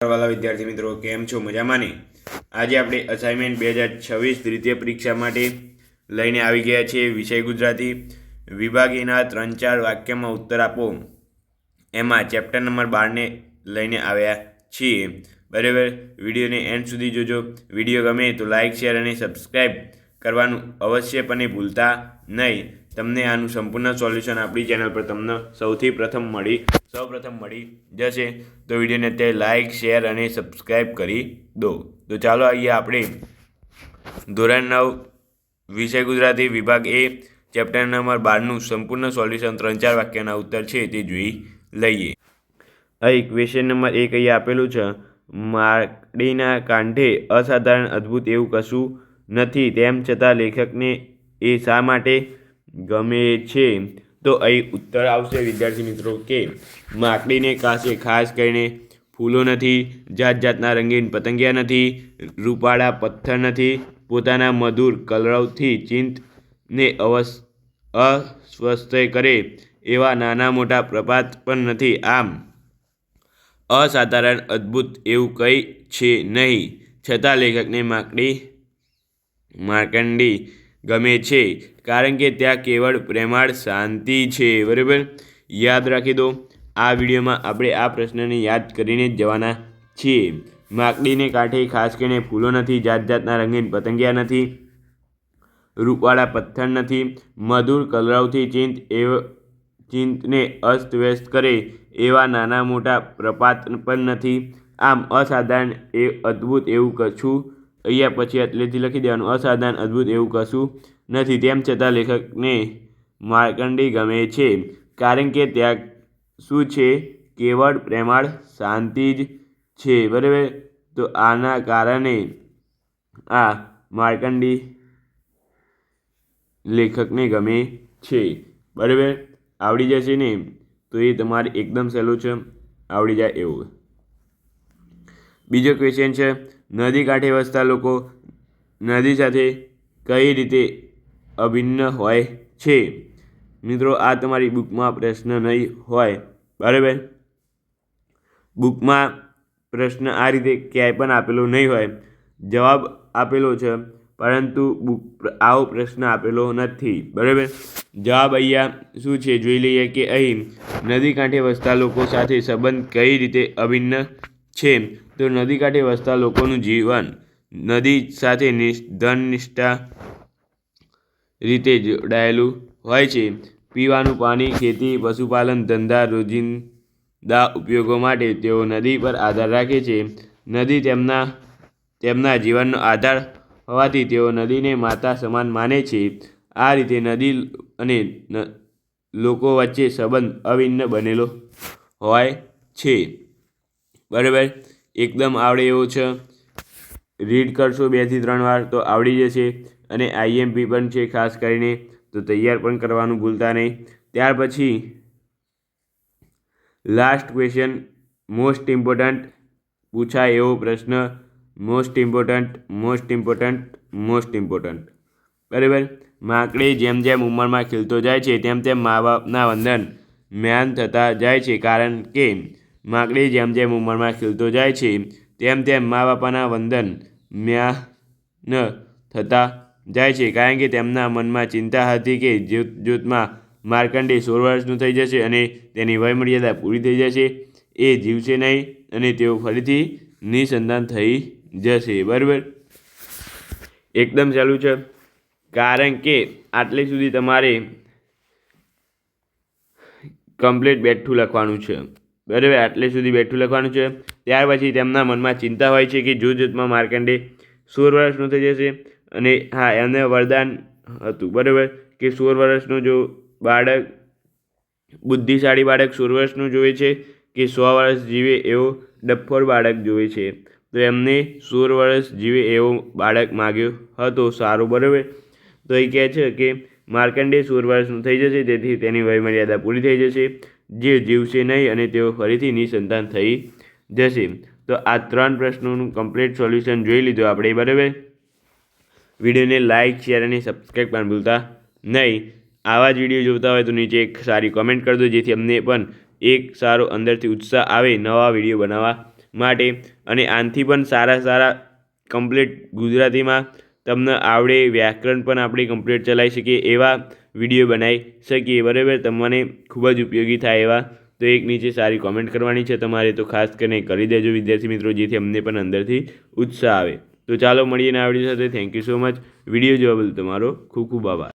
વાલા વિદ્યાર્થી મિત્રો, કેમ છો? મજામાં ને? આજે આપણે અસાઇનમેન્ટ બે હજાર છવ્વીસ દ્વિતીય પરીક્ષા માટે લઈને આવી ગયા છીએ વિષય ગુજરાતી. વિભાગીના ત્રણ ચાર વાક્યમાં ઉત્તર આપો. એમાં ચેપ્ટર નંબર બારને લઈને આવ્યા છીએ. બરાબર? વિડીયોને એન્ડ સુધી જોજો. વીડિયો ગમે તો લાઇક શેર અને સબસ્ક્રાઈબ કરવાનું અવશ્યપણે ભૂલતા નહીં. તમને આનું સંપૂર્ણ સોલ્યુશન આપણી ચેનલ પર તમને સૌથી પ્રથમ મળી સૌપ્રથમ મળી જશે. તો વિડીયોને અત્યારે લાઇક શેર અને સબસ્ક્રાઈબ કરી દો. તો ચાલો આવીએ આપણે ધોરણ નવ, વિષય ગુજરાતી વિભાગ એ ચેપ્ટર નંબર બારનું સંપૂર્ણ સોલ્યુશન ત્રણ ચાર વાક્યના ઉત્તર છે તે જોઈ લઈએ. અહીં ક્વેશ્ચન નંબર એક અહીંયા આપેલું છે. માકડીના કાંઠે અસાધારણ અદ્ભુત એવું કશું નથી. તેમ છતાં લેખકને એ શા માટે ગમે છે? તો અહીં ઉત્તર આવશે, વિદ્યાર્થી મિત્રો, કે માકડીને કાશે ખાસ કરીને ફૂલો નથી જાત જાતના રંગીન પતંગિયા નથી, રૂપાળા પથ્થર નથી, પોતાના મધુર કલરવથી ચિંતને અવસ અસ્વસ્થ કરે એવા નાના મોટા પ્રપાત પણ નથી. આમ, અસાધારણ અદ્ભુત એવું કંઈ છે નહીં. છતાં લેખકને માકડી, માર્કંડી ગમે છે. કારણ કે ત્યાં કેવળ પ્રેમાળ શાંતિ છે. બરાબર? યાદ રાખી દો, આ વિડીયોમાં આપણે આ પ્રશ્નને યાદ કરીને જ જવાના છીએ. માકડીને કાંઠે ખાસ કરીને ફૂલો નથી જાત જાતના રંગીન પતંગિયા નથી રૂપાળા પથ્થર નથી, મધુર કલરવથી ચિંત એવ, ચિંતને અસ્તવ્યસ્ત કરે એવા નાના મોટા પ્રપાત પણ નથી. આમ અસાધારણ એ અદ્ભુત એવું કશું અહીંયા પછી એટલેથી લખી દેવાનું. અસાધારણ, અદ્ભુત એવું કશું નથી. તેમ છતાં લેખકને માર્કંડી ગમે છે. કારણ કે ત્યાં શું છે? કેવળ પ્રેમાળ શાંતિ જ છે. બરાબર? તો આના કારણે આ માર્કંડી લેખકને ગમે છે. બરાબર? આવડી જશે ને? તો એ તમારે એકદમ સહેલું છે. આવડી જાય એવું. બીજો ક્વેશ્ચન છે, નદી કાંઠે વસતા લોકો નદી સાથે કઈ રીતે અભિન્ન હોય છે? મિત્રો, આ તમારી બુકમાં પ્રશ્ન નહીં હોય, બરાબર? બુકમાં પ્રશ્ન આ રીતે ક્યાંય પણ આપેલો નહીં હોય. જવાબ આપેલો છે, પરંતુ બુક આવો પ્રશ્ન આપેલો નથી, બરાબર? જવાબ અહીંયા શું છે? જોઈ લઈએ કે અહીં નદી કાંઠે વસતા લોકો સાથે સંબંધ કઈ રીતે અભિન્ન છે. તો નદી કાંઠે વસતા લોકોનું જીવન નદી સાથે ધન નિષ્ઠા રીતે જોડાયેલું હોય છે. પીવાનું પાણી, ખેતી, પશુપાલન, ધંધા, રોજિંદા ઉપયોગો માટે તેઓ નદી પર આધાર રાખે છે. નદી તેમના તેમના જીવનનો આધાર હોવાથી તેઓ નદીને માતા સમાન માને છે. આ રીતે નદી અને લોકો વચ્ચે સંબંધ અભિન્ન બનેલો હોય છે. બરાબર? એકદમ આવડે એવો છે. રીડ કરશો બેથી ત્રણ વાર તો આવડી જશે. અને આઈએમપી પણ છે ખાસ કરીને, તો તૈયાર પણ કરવાનું ભૂલતા નહીં. ત્યાર પછી લાસ્ટ ક્વેશ્ચન મોસ્ટ ઇમ્પોર્ટન્ટ પૂછાય એવો પ્રશ્ન most important most important most important બરાબર? માકડી જેમ જેમ ઉંમરમાં ખીલતો જાય છે, તેમ તેમ મા બાપના વંદન મ્યાન થતા જાય છે, કારણ કે માકડી જેમ જેમ ઉંમરમાં ખીલતો જાય છે, તેમ તેમ મા બાપાના વંદન મ્યાન થતા જાય છે, કારણ કે તેમના મનમાં ચિંતા હતી કે જ્યોત જૂથમાં માર્કંડે સોળ વર્ષનું થઈ જશે અને તેની વયમર્યાદા પૂરી થઈ જશે. એ જીવશે નહીં અને તેઓ ફરીથી નિસંધાન થઈ જશે. બરાબર? એકદમ ચાલુ છે. કારણ કે આટલે સુધી તમારે કમ્પ્લીટ બેઠું લખવાનું છે. બરાબર, આટલે સુધી બેઠું લખવાનું છે. ત્યાર પછી તેમના મનમાં ચિંતા હોય છે કે જૂથ જૂથમાં માર્કંડે સોળ વર્ષનું થઈ જશે અને હા, એમને વરદાન હતું, બરાબર, કે સોળ વર્ષનું જો બાળક, બુદ્ધિશાળી બાળક સોળ વર્ષનું જોવે છે કે સો વર્ષ જીવે એવો ડફોર બાળક જોવે છે. તો એમને સોળ વર્ષ જીવે એવો બાળક માગ્યો હતો, સારું, બરાબર. તો એ કહે છે કે માર્કંડે સોળ વર્ષનું થઈ જશે, તેથી તેની વયમર્યાદા પૂરી થઈ જશે. જે જીવશે નહીં અને તેઓ ફરીથી નિસંતાન થઈ જશે. તો આ ત્રણ પ્રશ્નોનું કમ્પ્લીટ સોલ્યુશન જોઈ લીધું આપણે, બરાબર? વિડીયોને લાઇક શેર અને સબસ્ક્રાઈબ પણ ભૂલતા નહીં. આવા જ વીડિયો જોતા હોય તો નીચે એક સારી કોમેન્ટ કરી દો, જેથી અમને પણ એક સારો અંદરથી ઉત્સાહ આવે નવા વીડિયો બનાવવા માટે. અને આનાથી પણ સારા સારા કમ્પ્લીટ ગુજરાતીમાં તમને આવડે વ્યાકરણ પણ આપણે કમ્પ્લીટ ચલાવી શકીએ એવા વીડિયો બનાવી શકીએ. બરાબર? તમને ખૂબ જ ઉપયોગી થાય એવા. તો એક નીચે સારી કોમેન્ટ કરવાની છે. તમારે તો ખાસ કરીને કરી દેજો વિદ્યાર્થી મિત્રો, જેથી અમને પણ અંદરથી ઉત્સાહ આવે. તો ચાલો મળીએ આ વીડિયો સાથે. Thank you so much video જોવા બદલ તમારો ખૂબ ખૂબ આભાર.